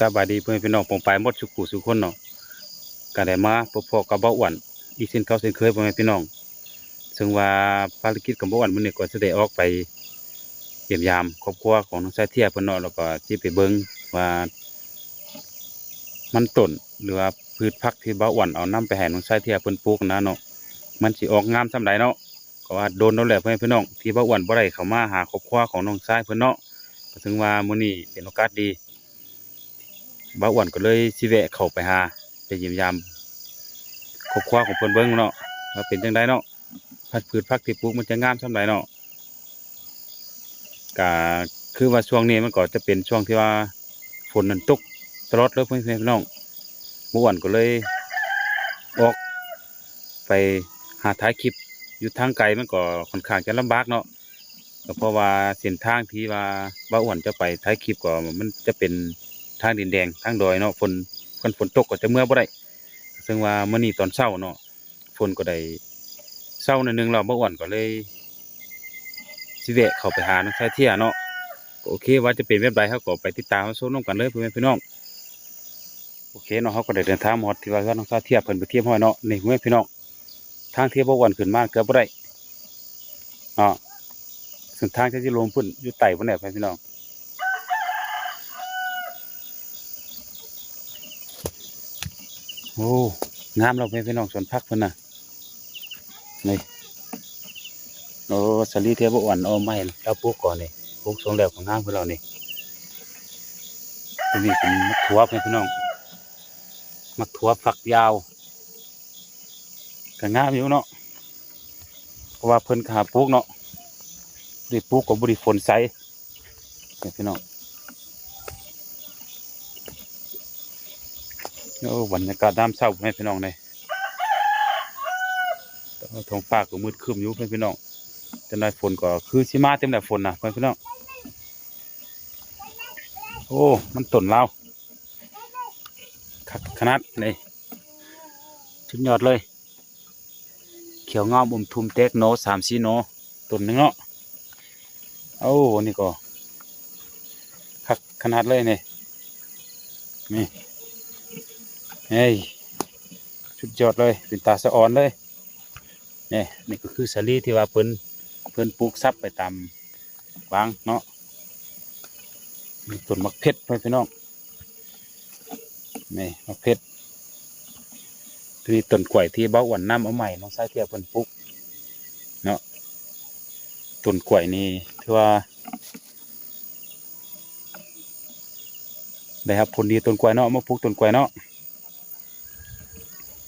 สบายดีเพื่อนพี่น้องปองปลายหมดสุขุสุขคนเนาะก็ได้มาพบพอกับเบาอ้วนอีกเช่นเก่าเช่นเคยเพื่อแม่พี่น้อง ซึ่งว่าภารกิจของเบาอ้วนมื้อนี้ก็จะได้ออกไปเยี่ยมยามครอบครัวของน้องชายเทียเพิ่อนเนาะแล้วก็สิไปเบิ่งว่า มันต้นหรือว่าพืชผักที่เบาอ้วนเอานํไปให้น้องชายเทียเพิ่นปลูกนะเนาะมันสิออกงามส่ำใดเนาะก็ว่าโดนแล้วแหละพ่อแม่พี่น้องที่เบาอ้วนบ่ได้เข้ามาหาครอบครัวของน้องชายเพิ่อนเนาะก็ถึงว่ามื้อนี้เป็นโอกาสดี บ้าอ้วนก็เลยสิแวะเข้าไปหาไปเยี่ยมยามครอบครัวของเพิ่นเบิ่งเนาะว่าเป็นจังไดเนาะพัดพืชผักที่ปลูกมันจะงามส่ำใดเนาะก็คือว่าช่วงนี้มันก็จะเป็นช่วงที่ว่าฝนนั้นตกตลอดเลยเพื่อนๆพี่น้องบ้าอ้วนก็เลยออกไปหาถ่ายคลิปอยู่ทางไกลมันก็ค่อนข้างจะลำบากเนาะก็เพราะว่าเส้นทางที่ว่าบ้าอ้วนจะไปถ่ายคลิปก็มันจะเป็น ทางดินแดงทางดอยเนาะฝนฝนฝนตกก็จะเมื่อบ่ได้ซึ่งว่ามื้อนี้ตอนเช้าเนาะฝนก็ได้เช้าหนิดนึงเราบ่อ้วนก็เลยสิแวะเข้าไปหาน้องชายเที่ยเนาะโอเคว่าจะเป็นแบบใดเฮาก็ไปติดตามชมน้องกันเลยพ่อแม่พี่น้องโอเคเนาะเฮาก็ได้เดินทางมาฮอดที่ว่าน้องชายเที่ยเพิ่นไปเที่ยวห้อยเนาะนี่พ่อแม่พี่น้องทางเที่ยวบ่อ้วนขึ้นมาเกือบบ่ได้เนาะซึ่งทางที่สิลงพุ่นอยู่ใต้พุ่นแหละพ่อแม่พี่น้อง โอ้งามเราไปพี่น้องสวนพักเพิ่นน่ะนี่โอ้สลีเทียบอ่อนเอาไม้เราปลูกก่อนนี่ปลูกทรงแล้วของงามเพื่นเรานี่ตัวนี้เป็นมักถั่วเพื่อนพี่น้องมักถั่วฝักยาวก็งามอยู่เนาะเพราะว่าเพิ่นก็หาปลูกเนาะได้ปลูกกับบริฝนใสเนี่ยพี่น้อง โอ้บรรยากาศน้ำเศร้าให้พี่น้องเลยท้องฟ้าก็มืดครึ้มอยู่เพื่อนพี่น้องแต่ในฝนก็คือชิมาเต็มแต่ฝนนะเพื่อนพี่น้อง โอ้ มันต้นลาวคักขนาดเลยชุดยอดเลย เขียวงามอมทุมเต็กโนสามสีโนต้นหนึงเนาะโอ้นี่ก็คักขนาดเลยนี่นี่ เฮ้ยสุดยอดเลยเป็นตาสะออนเลยนี่นี่ก็คือสาลีที่ว่าเพิ่นเพิ่นปลูกซับไปตามวางเนาะมีต้นมะเพชรไปพี่น้องนี่มะเพชรที่ต้นกล้วยที่เบ้าหวันน้ำเอาใหม่น้องสายเทียบเพิ่นปลูกเนาะต้นกล้วยนี่ถือว่าได้ครับผลดีต้นกล้วยเนาะมาปลูกต้นกล้วยเนาะ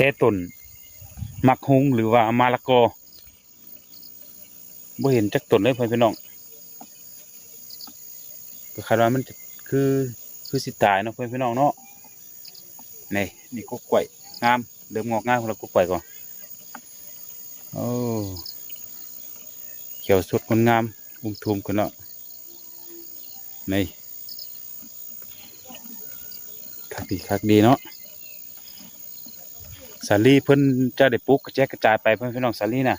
แต่ต้นมักฮุงหรือว่ามาละกอบ่เห็นจักต้นเลยพ่อพี่น้องก็คาดว่ามันจะคือคือสิตายเนาะพ่อนพี่น้องเนาะนี่นี่ก็กล้วยงามเริ่มงอกงามแล้วก็กล้วยก่อนโอ้เขียวสดงดงามอุ้มทุมกันเนาะนี่คักดีคักดีเนาะ สาลีเพิ่นจะได้ปลูกกระแจกกระจายไปเพื่อนพี่น้องสาลีน่ะ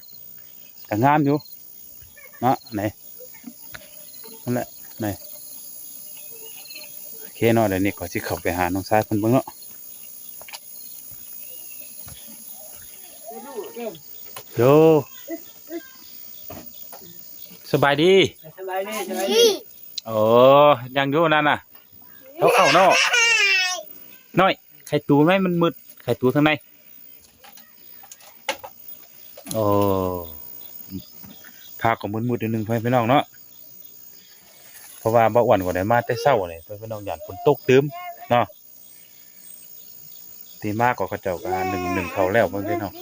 แต่งามอยู่เนาะไหนนั่นแหละไหนโอเคเนาะเดี๋ยวนี้ก็สิเข้าไปหาน้องชายเพิ่นเบิ่งเนาะโยสบายดีสบายดีสบายดีโอ้ยังอยู่นั่นน่ะเขาเข้าเนาะน้อยไข่ตูไหมมันมืดไข่ตูทางใน โอ้พาก็มืดๆนิดนึงเพื่อนพี่น้องเนาะเพราะว่าบ่อ้วนกว่าได้มาแต่เช้าเลยเพื่อนพี่น้องหยานฝนตกตึมเนาะตีมากกว่าเขาเจ้าก็หนึ่งหนึ่งเขาแล้วเพื่อนพี่น้อง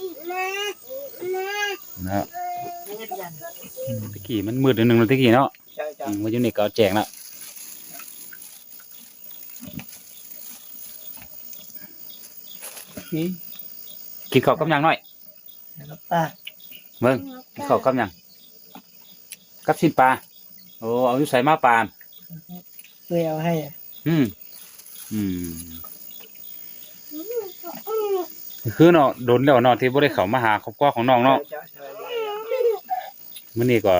นะตะกี้มันมืดนิดนึงตะกี้เนาะใช่จ้ะอืมวันนี้ก็เอาแจกละกินข้าวกับยังหน่อย แล้วป้าเบิ่งกินข้าวกับหยังกับชิ้นปลาโอ้เอาอยู่ใส่มาปลาเคยเอาให้อะอืมอืมคือเนาะโดนแล้วเนาะที่บ่ได้เข้ามาหาครอบครัวของน้องเนาะใช่ใช่มื้อนี้ก็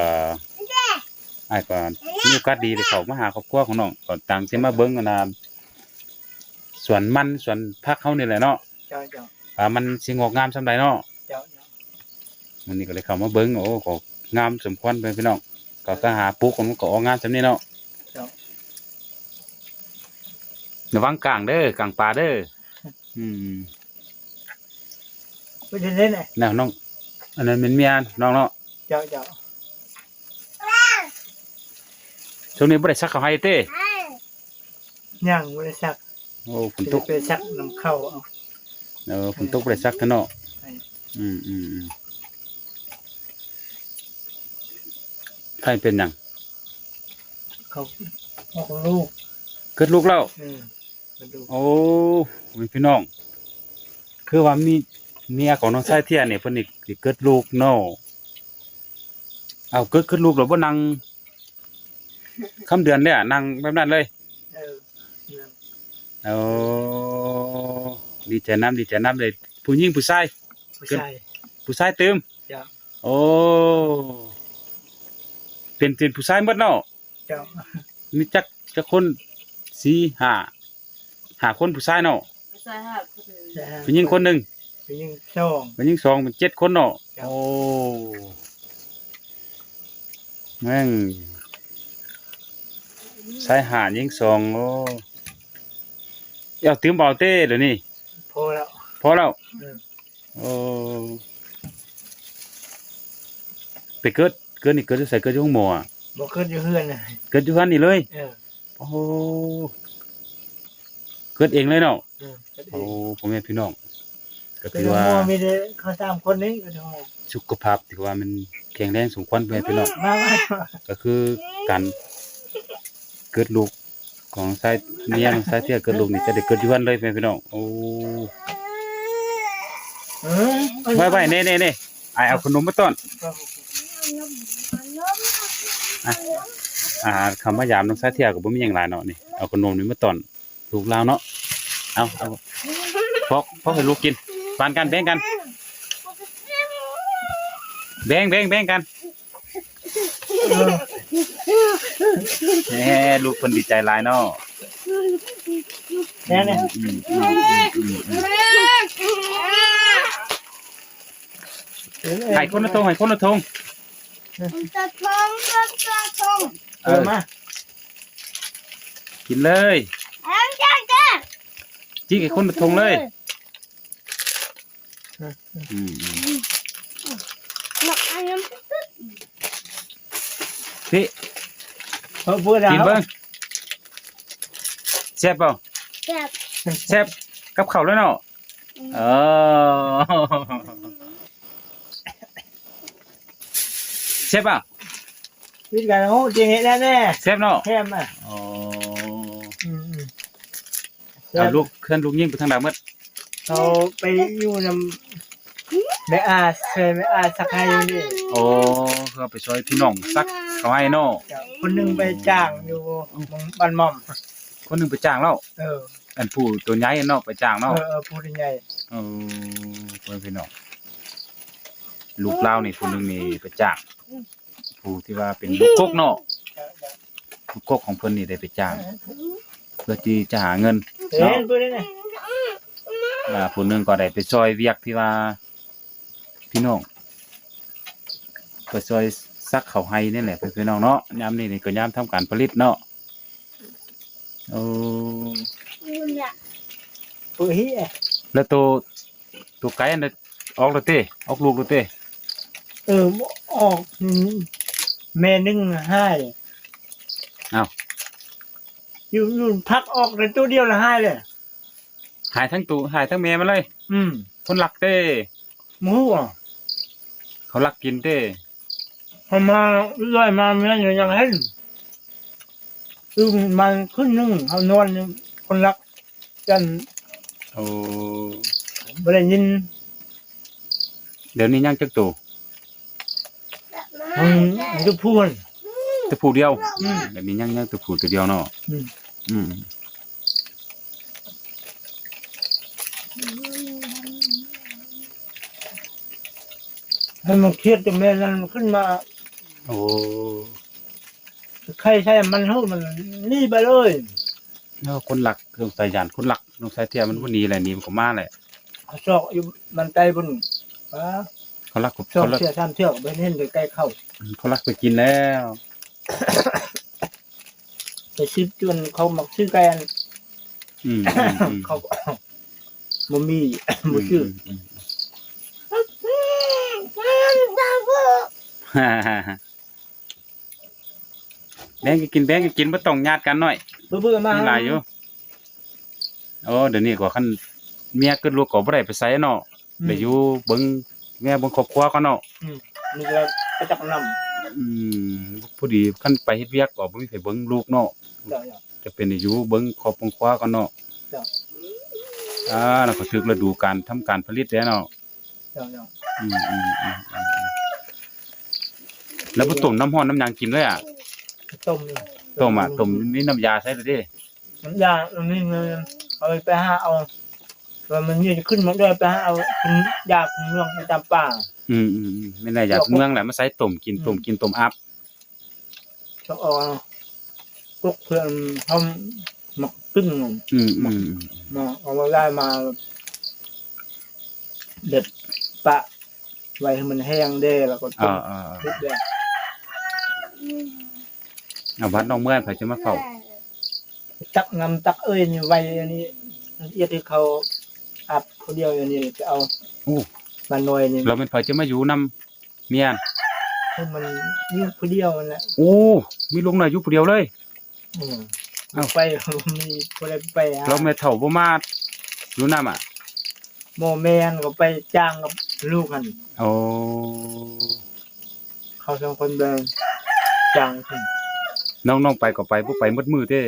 อ้ายก็มีโอกาสดีได้เข้ามาหาครอบครัวของน้องก็ต่างสิมาเบิ่งกันนะสวนมันสวนพักเขานี่แหละเนาะเจ้าเจ้าว่ามันสิงอกงามส่ำใดเนาะเจ้าเจ้า มันนี่ก็เลยเข้ามาเบิ่งโอ้ก็งามสมควรไปพี่น้องก็ก็หาปลูกมันก็ออกงามส่ำนี้เนาะเจ้าระวังกลางเด้อกลางป่าเด้ออืมไม่ใช่เล่นไงน่ะน้อง อันนั้นเป็นเมียน้องเนาะเจ้าเจ้าช่วงนี้บ่ได้ซักข้าวให้เต้ย่างบริษัทโอ้ฝนตจะกไปซักน้ำเข้าเอาเออฝนตกบ่ได้ซักกันเนาะใช่อืมอืมอืม ใครเป็นหยังเขาออกลูกเกิดลูกแล้วอืมมาดูโอ้ยพี่น้อง คือว่ามีเมียของน้องชายเทียเนี่ยเพิ่นนี่สิเกิดลูกเนาะเอาเกิดเกิดลูกแล้วบ่นั่งคำเดือนเลยอะนั่งแบบนั้นเลยเออนั่นเอาดีใจน้ำดีใจน้ำเลยผู้หญิงผู้ชาย ผู้ชายผู้ชายเติมเจ้าโอ้ เป็นเป็นผู้ชายหมดเนาะเจ้ามีจักจักคนสี่ห้าห้าคนผู้ชายเนาะใช่ค่ะคือผู้หญิงคนหนึ่งผู้หญิงสองผู้หญิงสองเป็นเจ็ดคนเนาะครับโอ้แม่งชายหาดยิงสองโอ้เอาตื้มเบาเต้เดี๋ยวนี้พอแล้วพอแล้วเออโอ้ไปเกิด เกิดนี่เกิดที่ใส่เกิดที่ห้องหมออะบอกขึ้นอยู่เฮือนนะเกิดอยู่ฮันนี่เลย เออ โอ้เกิดเองเลยเนาะเออก็ดีโอ้พ่อแม่พี่น้องก็เป็นถือหว่าม้อมีแต่เขาสามคนนี้ก็ทั้งหมดสุขภาพถือว่ามันแข็งแรงสมควรพ่อแม่พี่น้อง มามาก็คือการเกิดลูกของสายเมียของสายเที่ยเกิดลูกนี่จะได้เกิดอยู่ฮันเลยพ่อแม่พี่น้องโอ้เออไว้ไว้เน่เน่เน่ไอายเอาขนมมาต้อน อาหารคำว่ายามน้องสายเที่ยก็บ่มีหยังหลายเนาะนี่เอาขนมนี่มาต้อนลูกลาวเนาะเอาเอาพอกพอกให้ลูกกินปานกันแบ่งกัน แบ่งแบ่งแบ่งกันเออแหมลูกเพิ่นดีใจหลายเนาะแน่เนี่ยอืมอืมอืมอืมอืมให้คนละทงให้คนละทง จะทองจะจะทองเออมากินเลยแองจ้าจ้าจิกให้คนละทงเลยอืมอืมหนักอันนี้พี่เออพูดแล้วกินเบิ่งแซ่บเปล่าแบบแซ่บกับข้าวแล้วเนาะเออ แซ่บเปล่าวิธีการโอ้จริงเห็นแน่แน่แซ่บเนาะแค่มาอ๋ออืมอืมเอาลูกเคลื่อนลูกยิงไปทางดาวมืดเขาไปอยู่นำแม่อาเคยแม่อาสักให้อยู่นี่โอ้เขาไปช่วยพี่น้องซักเขาให้เนาะเจ้าคนหนึงไปจ้างอยู่บ้านหม่อม คนหนึงไปจ้างแล้วเอออันผู้ตัวใหญ่เนาะไปจ้างเอเนาะ อเออพูดยังไงเออเพื่อนพี่น้องลูกเล่าวนี่ผู้หนึงนี่ไปจ้าง ผู้ที่ว่าเป็นลูกกกเนาะเจ้าเจ้าลูกกกของเพิ่นนี่ได้ไปจ้างเพื่อที่จะหาเงินเห็นพูดได้ไงอ่าผู้หนึงก็ได้ไปช่วยเวียกที่ว่าพี่น้องไปช่วยซักเขาวให้นี่แหละเพื่อนพี่น้องเนาะยามนี้นี่ก็ยามทำการผลิตเนาะโอ้เนี่ยพูดเฮียแล้วตัวตัวไก่อันนั้นออกแล้วเต้ออกลูกแล้วเต้เออ ออกแม่หนึ่งให้อ้าวอยู่อยู่พักออกในตัวเดียวละให้เลย หายทั้งตัวหายทั้งแม่มาเลย อืมคนรักเต้ หมูอะเขารักกินเต้ พอมาเรื่อยมาเมื่ออยู่ยังเห็นคือมันขึ้นหนึงเขานอนอยู่คนรักกันโอ้บ่ได้ยิน เดี๋ยวนี้ยังจักตัว อืมมันจะพูด แตัวผู้เดียวอืมเดี๋ยวนี้ยังยังแตัวผู้ตัวเดียวเนาะอืมอืมให้มันเครียดจนแม่นั้นขึ้นมา โอ้ใครใช่มันเท่ามันนี่ไปเลยแล้วคนรักเครื่องสายยานคนรักน้องชายเทียมันบ่หนีแหละหนีมันก็มาแหละเขาซอกอยู่มันใจบนว้า เขารักซอกเขารักเสียสามเที่ยวไปเห็นใกล้ๆเข้า เขารักไปกินแล้วไปซื้อจนเขามักซื้อไก่อันอืมอืมอืมเขาก็ บ่มี บ่ซื้อมมตาโกฮ่าฮ่าฮ่าแบงก็กินแบงก็กินบ่ต้องญาติกันหน่อย เบื่อๆมามีหลายอยู่โอ้เดี๋ยวนี้ก็คันเมียเกิดลูกก็บ่ได้ไปไสเนาะได้อยู่เบิ่ง แม่เบิ่งครอบครัวก่อนเนาะนี่ก็ไปจักนำอืมผู้ดีคันไปเฮ็ดเวียกก็บ่มีไผเบิ่งลูกเนาะจ้ะจะเป็นอยู่เบิ่งครอบครัวก่อนเนาะจ้ะอ่าแล้วก็ถึกฤดูการทำการผลิตแล้วเนาะจ้ะจ้ะอืมอืมอืมอืมแล้วบ่ต้มน้ำร้อนน้ำหยังกินเลยอะต้มนี่ต้มอะต้มนี่น้ำยาใส่เลยเด้น้ำยาอันนี้เงินเอาไปหาเอา ว่ามันนี่จะขึ้นมาด้วยไปหาเอาเป็นยาเป็นเมืองไปตามป่า อืมอืมอืมไม่ได้อยากเมืองแหละมาใส่ต้มกินต้มกินต้มอับจะเอาพวกเพื่อนทำหมักตึ้งอืมอืมอืมมาเอามาได้มา เด็ดปะ ไว้ให้มันแห้งได้แล้วก็ต้อ่ามอ่าทุบได้เอาวัดน้องเมื่อยเพิ่นจะมาเฝ้า ตักงำตักเอ้ยนี่ไว้อันนี้เอียดที่เขา อับเขาเดียวอย่างนี้จะเอาโอ้มาหน่อยนี่เราเป็นเพิ่นจะมาอยู่นํเมียนให้มันยืดผู้เดียวนั่นแหละโอ้มีลุงน่ะอยู่ผู้เดียวเลย อืมเอ้าไปมีคนใดไปหาเราแม่เฒ่าบ่มาอยู่นํอะโมแมนก็ไปจ้างกับลูกหันโอ้เขาสองคนเดินจ้างขึ้นน้องๆไปก็ไปบ่ไปหมดมือเด้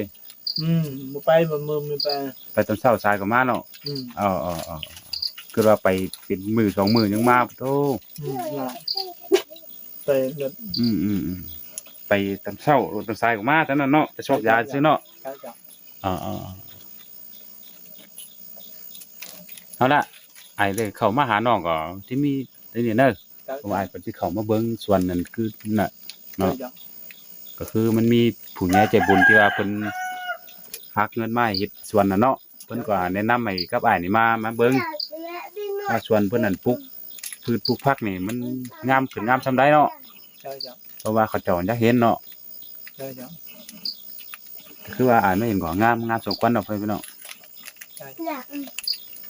อืมบ่ไปบ่มือไม่ไปไปตอนเช้าสายก็มาเนาะอืมอ๋ออ๋ออ๋อคือว่าไปเป็นมือสองมือยังมาโตอืมน่ะไปแบบอืมอืมอืมไปตอนเช้าตอนสายก็มาแต่นั้นเนาะไปชอบยาซื้อเนาะจ้างจ้างอ๋ออ๋ออ๋อเอาละไอ้เลยเข้ามาหาน้องก็ที่มีได้นี่เนอะจ้างเพราะว่าไอ้เพิ่นสิเข้ามาเบิ่งส่วนนั้นคือน่ะเนาะจ้างก็คือมันมีผู้ใหญ่ใจบุญที่ว่าเพิ่น หักเงินไม้เฮ็ดส่วนน่ะเนาะเพิ่นก็แนะนำให้กับอ้ายนี่มามาเบิ่งว่าส่วนเพิ่นนั่นปลูกพืชปลูกผักนี่มันงามขึ้นงามซำใดเนาะจ้างจ้าเพราะว่าเขาเจ้าอยากเห็นเนาะจ้างจ้าคือว่าอ้ายไม่เห็นก็งามงามสมควรเนาะเพิ่นพี่น้อง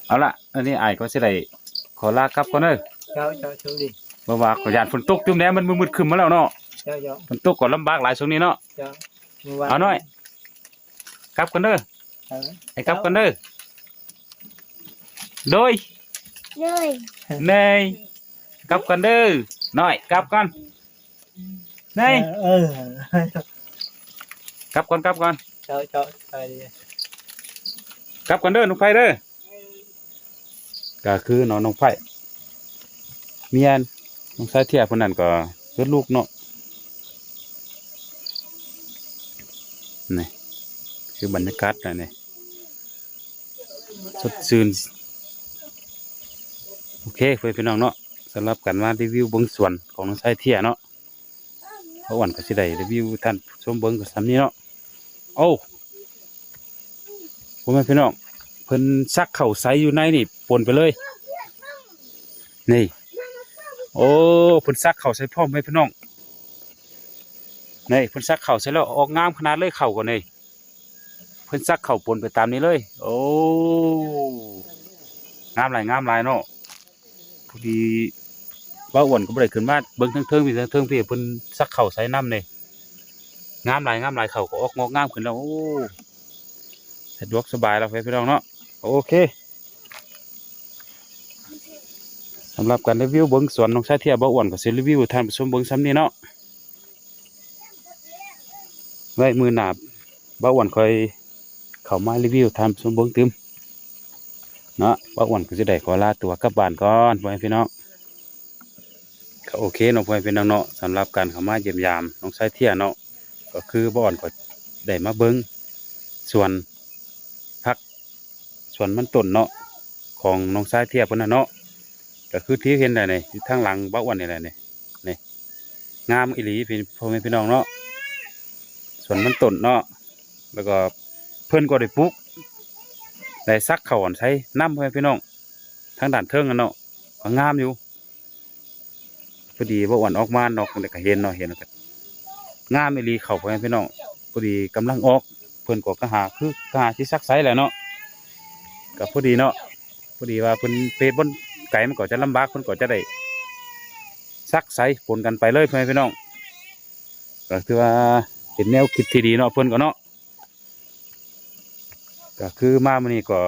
เอาล่ะอันนี้อ้ายก็สิได้ขอลากลับก่อนเด้อเจ้างจ้างโชคดีเพราะว่าขอยานฝนตกจุ่มแดงมันมืดๆครึ้มมาแล้วเนาะจ้างจ้าฝนตกก็ลำบากหลายช่วงนี้เนาะจ้าเอาหน่อย กลับกันเด้อจ้างไอ้กลับกันเด้อโดยเลยเนยกลับกันเด้อหน่อยกลับกันเนยเออกลับก่อนกลับก่อนจ้างจ้างไปดีกลับกันเด้อน้องไผ่เด้อก็คือน้องน้องไผ่เมียนน้องชายเทียคนนั้นก็เกิดลูกเนาะนี่ คือบรรยากาศนะเนี่ยสดชื่นโอเคเพื่อนพี่น้องเนาะสำหรับการมารีวิวเบิ้งส่วนของน้องชายเทียเนาะเพราะวันก็สิได้รีวิวท่านชมเบิ้งกับซ้ำนี้เนาะโอ้พ่อแม่พี่น้องเพิ่นซักเข่าใสอยู่ในนี่ปนไปเลย นี่ โอ้เพิ่นซักเข่าใส่พร้อมไหมพี่น้องนี่เพิ่นซักเข่าใส่แล้วออกงามขนาดเลยเข่าก็นี่ เพิ่นซักเข่าปนไปตามนี้เลย โอ้งามหลายงามหลายเนาะพอดีว่าอ้วนก็บ่ได้ขึ้นมาเบิ่งทั้งเทิงพี่ทั้งเทิงพี่เพิ่นซักเข่าใส่น้ำนี่งามหลายงามหลายเข่าก็ออกงอกงามขึ้นแล้วโอ้สะดวกสบายแล้วเพื่อนพี่น้องเนาะโอเคสำหรับการรีวิวเบิ้งสวนน้องชายเทียบ่อ้วนก็สิรีวิวท่านผู้ชมเบิ้งซ้ำนี้เนาะไว้มือหนาบ่อ้วนคอย เข้ามารีวิวท่านผู้ชมบงตึมเนาะบ่อ้วนก็จะได้ขอลาตัวกลับบ้านก่อนพ่อพี่น้องก็โอเคเนาะเพื่อนพี่น้องเนาะสำหรับการเข้ามาเยี่ยมยามน้องชายเทียเนาะก็คือบ่อ้วนก็ได้มาเบิ้งส่วนพักส่วนมันต้นเนาะของน้องชายเทียเพิ่นน่ะเนาะก็คือที่เห็นได้นี่ยู่ทางหลังบ้าอ้วนนี่แหละนี่นี่งามอีหลีพี่พ่อแม่พี่น้องเนาะส่วนมันต้นเนาะแล้วก็ เพิ่นก็ได้ปลูกได้ซักเข่าอ่อนใช้น้ำเพื่อแม่พี่น้องทั้งด่านเทิงกันเนาะก็งามอยู่พอดีว่าอ่อนออกมาเนาะเด็กเห็นเนาะเห็นแล้วก็งามอีหลีเข่าพ่อแม่พี่น้องพอดีกำลังออกเพิ่นก็กระหาคือกระหาที่ซักไซแหละเนาะก็พอดีเนาะพอดีว่าเพิ่นเปรบนไก่มันก็จะลำบากเพิ่นก็จะได้ซักไซปนกันไปเลยเพื่อแม่พี่น้องก็คือว่าเป็นแนวคิดที่ดีเนาะเพิ่นก็เนาะ ก็คือมามื้อนี้ก็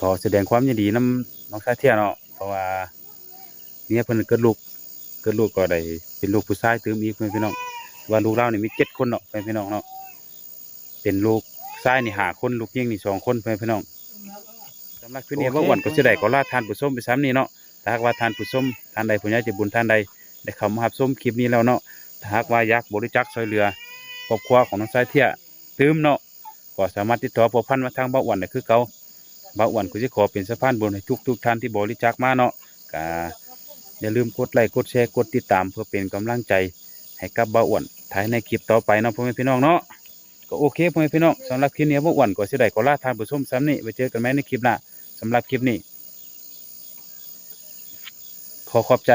ขอแสดงความยินดีน้ำน้องชายเที่ยเนาะเพราะว่าเมียเพิ่นเกิดลูกเกิดลูกก็ได้เป็นลูกผู้ชายเติมอีกเพื่อนพี่น้องว่าลูกเรานี่มีเจ็ดคนเนาะเพื่อนพี่น้องเนาะเป็นลูกชายนี่ห้าคนลูกยิงนี่สองคนเพื่อนพี่น้องสำหรับคืนนี้ว่าวันก็สิได้ขอลาทานผู้ชมไปซ้ำนี่เนาะถ้าหากว่าทานผู้ชมท่านใดผู้ใหญ่ใจะบุญท่านใดได้เข้ามารับชมคลิปนี้แล้วเนาะถ้าหากว่าอยากบริจาคช่วยเหลือครอบครัวของน้องชายเที่ย ตืมเนาะก็สามารถติดต่อพัวพันมาทางเบาอ้วนได้คือเก่าเบาอ้วนก็จะขอเป็นสะพานบุญให้ทุกทุกท่านที่บริจาคมาเนาะก็อย่าลืมกดไลค์กดแชร์กดติดตามเพื่อเป็นกำลังใจให้กับเบาอ้วนถ่ายในคลิปต่อไปเนาะพ่อแม่พี่น้องเนาะก็โอเคพ่อแม่พี่น้องสำหรับคลิปนี้เบาอ้วนก็เสิได้ขอลาทานผู้ชมซ้ำนี่ไว้เจอกันใหมในคลิปหน้าสำหรับคลิปนี้ขอขอบใจ